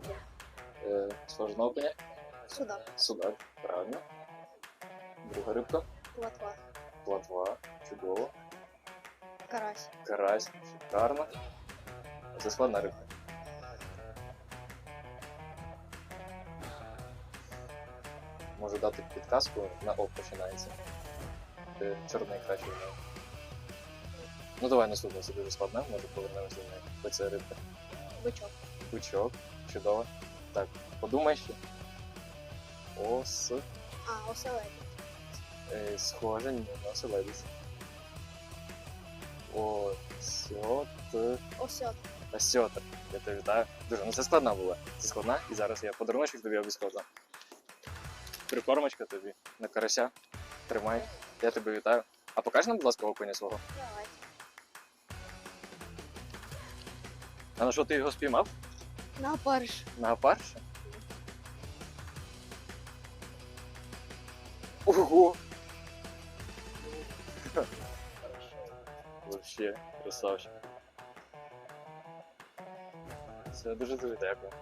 Окунь. Е, схоже на окуня. Судак. Судак, правильно. Друга рибка. Платва. Платва. Чудово. Карась. Карась. Шикарно. Це складна рибка. Можу дати підказку на О починається. Е, Чорний найкраще знає. Ну давай наступне, це дуже складне, може повернемося до неї. Бо це рибка. Бичок. Бучок. Чудово. Так, подумай ще. Ос. А, оселедець. Е, схоже, ні, на оселедець. Осьот. Осьот. Осьотр. Я тебе вітаю. Дуже, ну це складна була. Це складна. І зараз я подаруночок тобі обов'язково дам. Прикормочка тобі на карася. Тримай. Я тебе вітаю. А покажи нам, будь ласка, окуня свого. Давай. А на що ти його спіймав? На парш. На опарше? Ого! Вообще, красавчик. Все, дуже дуже дякую.